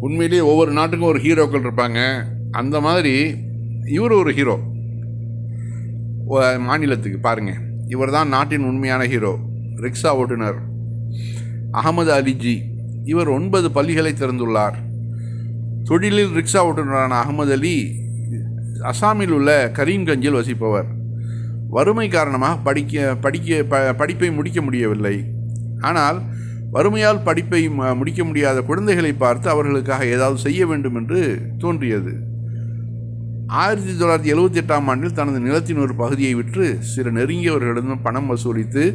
உண்மையிலேயே ஒவ்வொரு நாட்டுக்கும் ஒரு ஹீரோக்கள் இருப்பாங்க. அந்த மாதிரி இவர் ஒரு ஹீரோ. மாநிலத்துக்கு பாருங்க. இவர் தான் நாட்டின் உண்மையான ஹீரோ. ரிக்ஷா ஓட்டுநர். அகமது அலிஜி இவர் ஒன்பது பள்ளிகளை திறந்துள்ளார். தொழிலில் ரிக்ஷா ஓட்டுநரான அகமது அலி அசாமில் உள்ள கரீம்கஞ்சில் வசிப்பவர். வறுமை காரணமாக படிக்க படிக்க ப படிப்பை முடிக்க முடியவில்லை. ஆனால் வறுமையால் படிப்பை ம- முடிக்க முடியாத குழந்தைகளை பார்த்து அவர்களுக்காக ஏதாவது செய்ய வேண்டும் என்று தோன்றியது. ஆயிரத்தி தொள்ளாயிரத்தி எழுபத்தி எட்டாம் ஆண்டில் தனது நிலத்தின் ஒரு பகுதியை விற்று சில நெருங்கியவர்களிடம் பணம் வசூலித்து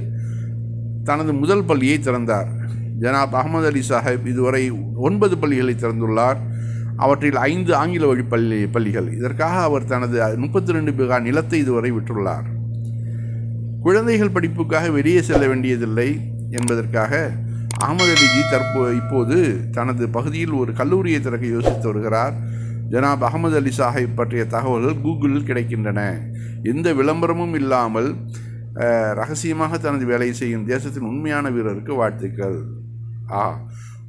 தனது முதல் பள்ளியை திறந்தார். ஜனாப் அகமது அலி சாஹிப் இதுவரை ஒன்பது பள்ளிகளை திறந்துள்ளார். அவற்றில் ஐந்து ஆங்கில வழி பள்ளி பள்ளிகள். இதற்காக அவர் தனது முப்பத்தி ரெண்டு பிகா நிலத்தை இதுவரை விற்றுள்ளார். குழந்தைகள் படிப்புக்காக வெளியே செல்ல வேண்டியதில்லை என்பதற்காக அகமது அலிஜி தற்போ இப்போது தனது பகுதியில் ஒரு கல்லூரியை திறக்க யோசித்து வருகிறார். ஜனாப் அகமது அலி சாஹிப் பற்றிய தகவல்கள் கூகுளில் கிடைக்கின்றன. எந்த விளம்பரமும் இல்லாமல் ரகசியமாக தனது வேலையை செய்யும் தேசத்தின் உண்மையான வீரருக்கு வாழ்த்துக்கள். ஆ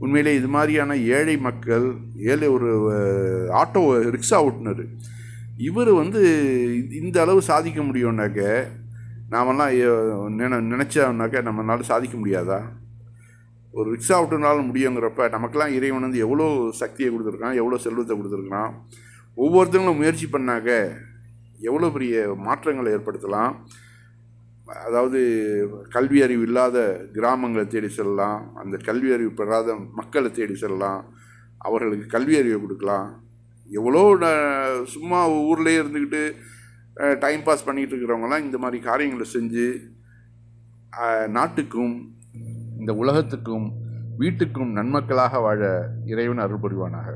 உண்மையிலே இது மாதிரியான ஏழை மக்கள் ஏழை ஒரு ஆட்டோ ரிக்ஷா ஓட்டுநர் இவர் வந்து இந்த அளவு சாதிக்க முடியும்னாக்க நாமெல்லாம் நின நினச்சோம்னாக்க நம்மளால் சாதிக்க முடியாதா? ஒரு ரிக்ஷா விட்டுனாலும் முடியுங்கிறப்ப நமக்கெல்லாம் இறைவன் வந்து எவ்வளோ சக்தியை கொடுத்துருக்கான் எவ்வளோ செல்வத்தை கொடுத்துருக்கான் ஒவ்வொருத்தங்களும் முயற்சி பண்ணாக்க எவ்வளோ பெரிய மாற்றங்களை ஏற்படுத்தலாம். அதாவது கல்வி அறிவு இல்லாத கிராமங்களை தேடி செல்லலாம் அந்த கல்வி அறிவு பெறாத மக்களை தேடி செல்லலாம் அவர்களுக்கு கல்வி அறிவை கொடுக்கலாம். எவ்வளோ சும்மா ஊர்லேயே இருந்துக்கிட்டு டைம் பாஸ் பண்ணிகிட்டு இருக்கிறவங்கலாம் இந்த மாதிரி காரியங்களை செஞ்சு நாட்டுக்கும் இந்த உலகத்துக்கும் வீட்டுக்கும் நன்மக்களாக வாழ இறைவன் அருள் புரிவானாக